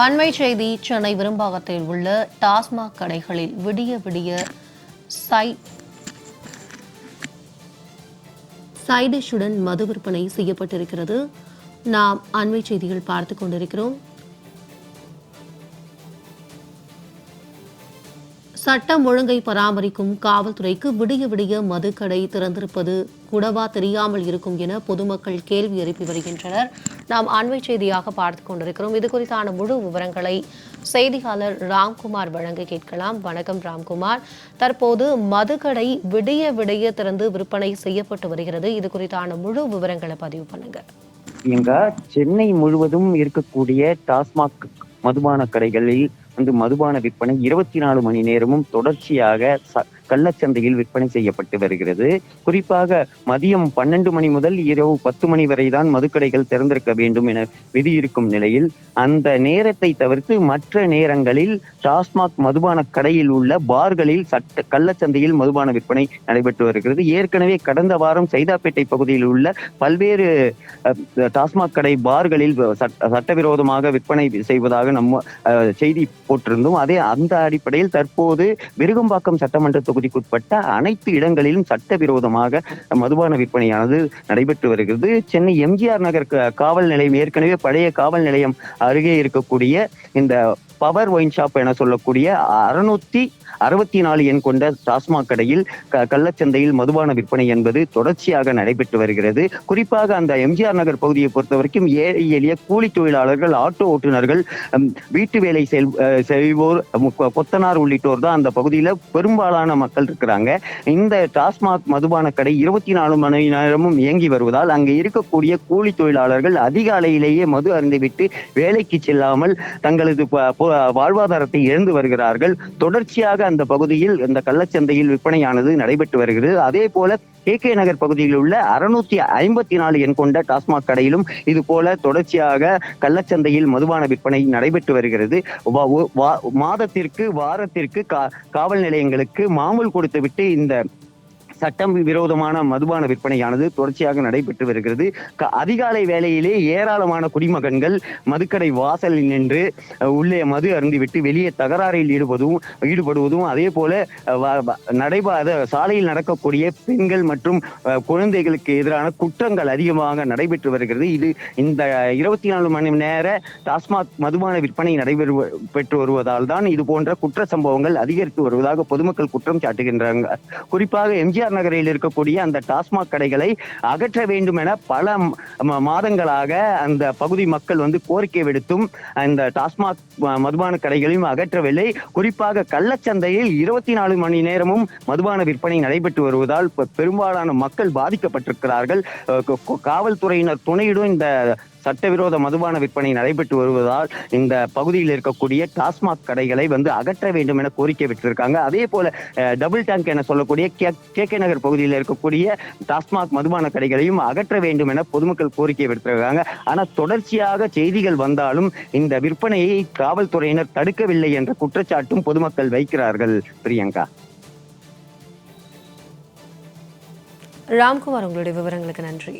அண்மை செய்தி சென்னை விரும்பாகத்தில் உள்ள டாஸ்மாக் கடைகளில் விடிய விடிய சை சைடிஷுடன் மது விற்பனை செய்யப்பட்டிருக்கிறது. நாம் அண்மை செய்திகள் பார்த்து கொண்டிருக்கிறோம். சட்டம் ஒழுங்கை பராமரிக்கும் காவல்துறைக்கு விடிய விடிய மதுக்கடை திறந்திருப்பது கூடவா தெரியாமல் இருக்கும் என பொதுமக்கள் கேள்வி எழுப்பி வருகின்றனர். நாம் அண்மை செய்தியாக பார்த்து கொண்டிருக்கிறோம். இது குறித்தான முழு விவரங்களை செய்தியாளர் ராம்குமார் வழங்க கேட்கலாம். வணக்கம் ராம்குமார். தற்போது மதுக்கடை விடிய விடிய திறந்து விற்பனை செய்யப்பட்டு வருகிறது. இது குறித்தான முழு விவரங்களை பதிவு பண்ணுங்க. இங்க சென்னை முழுவதும் இருக்கக்கூடிய டாஸ்மாக் மதுபான கடைகளில் வந்து மதுபான விற்பனை இருபத்தி நாலு மணி நேரமும் தொடர்ச்சியாக ச- கள்ளச்சந்தையில் விற்பனை செய்யப்பட்டு வருகிறது. குறிப்பாக மதியம் பன்னெண்டு மணி முதல் இரவு பத்து மணி வரை தான் மதுக்கடைகள் திறந்திருக்க வேண்டும் என விதி இருக்கும் நிலையில் அந்த நேரத்தை தவிர்த்து மற்ற நேரங்களில் டாஸ்மாக் மதுபான கடையில் உள்ள பார்களில் சட்ட கள்ளச்சந்தையில் மதுபான விற்பனை நடைபெற்று வருகிறது. ஏற்கனவே கடந்த வாரம் சைதாப்பேட்டை பகுதியில் உள்ள பல்வேறு டாஸ்மாக் கடை பார்களில் சட்டவிரோதமாக விற்பனை செய்வதாக நம்ம செய்தி போட்டிருந்தோம். அதே அந்த அடிப்படையில் தற்போது விருகம்பாக்கம் சட்டமன்ற தொகுதி தொகுதிக்குட்பட்ட அனைத்து இடங்களிலும் சட்டவிரோதமாக மதுபான விற்பனையானது நடைபெற்று வருகிறது. சென்னை எம்ஜிஆர் நகர் காவல் நிலையம் ஏற்கனவே பழைய காவல் நிலையம் அருகே இருக்கக்கூடிய இந்த பவர் ஒயின் ஷாப் என சொல்லக்கூடிய அறுநூத்தி அறுபத்தி நாலு எண் கொண்ட டாஸ்மாக் கடையில் கள்ளச்சந்தையில் மதுபான விற்பனை என்பது தொடர்ச்சியாக நடைபெற்று வருகிறது. குறிப்பாக அந்த எம்ஜிஆர் நகர் பகுதியை பொறுத்த வரைக்கும் ஏழை எளிய கூலி தொழிலாளர்கள் ஆட்டோ ஓட்டுநர்கள் வீட்டு வேலை செல் செய்வோர் கொத்தனார் உள்ளிட்டோர் தான் அந்த பகுதியில் பெரும்பாலான மக்கள் இருக்கிறாங்க. இந்த டாஸ்மாக் மதுபான கடை இருபத்தி நாலு மணி நேரமும் இயங்கி வருவதால் அங்கே இருக்கக்கூடிய கூலி தொழிலாளர்கள் அதிகாலையிலேயே மது அருந்துவிட்டு வேலைக்கு செல்லாமல் தங்களது வாழ்வாதாரத்தை இழந்து வருகிறார்கள். தொடர்ச்சியாக அந்த பகுதியில் இந்த கள்ளச்சந்தையில் விற்பனையானது நடைபெற்று வருகிறது. அதே போல கே கே நகர் பகுதியில் உள்ள அறுநூத்தி ஐம்பத்தி நாலு எண் கொண்ட டாஸ்மாக் கடையிலும் இது போல தொடர்ச்சியாக கள்ளச்சந்தையில் மதுபான விற்பனை நடைபெற்று வருகிறது. மாதத்திற்கு வாரத்திற்கு கா- காவல் நிலையங்களுக்கு மாமூல் கொடுத்துவிட்டு இந்த சட்டம் விரோதமான மதுபான விற்பனையானது தொடர்ச்சியாக நடைபெற்று வருகிறது. க- அதிகாலை வேளையிலே ஏராளமான குடிமகன்கள் மதுக்கடை வாசலில் நின்று உள்ளே மது அருந்திவிட்டு வெளியே தகராறில் ஈடுபதும் ஈடுபடுவதும் அதே போல நடைபாத சாலையில் நடக்கக்கூடிய பெண்கள் மற்றும் குழந்தைகளுக்கு எதிரான குற்றங்கள் அதிகமாக நடைபெற்று வருகிறது. இது இந்த இருபத்தி நாலு மணி நேர டாஸ்மாக் மதுபான விற்பனை நடைபெறு பெற்று வருவதால் தான் இது போன்ற குற்ற சம்பவங்கள் அதிகரித்து வருவதாக பொதுமக்கள் குற்றம் சாட்டுகின்றாங்க. குறிப்பாக எம்ஜிஆர் நகரில் இருக்கக்கூடிய அந்த டாஸ்மாக் கடைகளை அகற்ற வேண்டும் என பல மாதங்களாக அந்த பகுதி மக்கள் வந்து கோரிக்கை விடுத்தும் அந்த டாஸ்மாக் மதுபான கடைகளையும் அகற்றவில்லை. குறிப்பாக கள்ளச்சந்தையில் இருபத்தி நாலு மணி நேரமும் மதுபான விற்பனை நடைபெற்று வருவதால் பெரும்பாலான மக்கள் பாதிக்கப்பட்டிருக்கிறார்கள். காவல்துறையினர் துணையுடன் இந்த சட்டவிரோத மதுபான விற்பனை நடைபெற்று வருவதால் இந்த பகுதியில் இருக்கக்கூடிய டாஸ்மாக் கடைகளை வந்து அகற்ற வேண்டும் என கோரிக்கை விட்டிருக்காங்க. அதே போல டபுள் டேங்க் என சொல்லக்கூடிய கே கே நகர் பகுதியில் இருக்கக்கூடிய டாஸ்மாக் மதுபான கடைகளையும் அகற்ற வேண்டும் என பொதுமக்கள் கோரிக்கை விடுத்திருக்காங்க. ஆனால் தொடர்ச்சியாக செய்திகள் வந்தாலும் இந்த விற்பனையை காவல்துறையினர் தடுக்கவில்லை என்ற குற்றச்சாட்டும் பொதுமக்கள் வைக்கிறார்கள் பிரியங்கா. ராம்குமார் உங்களுடைய விவரங்களுக்கு நன்றி.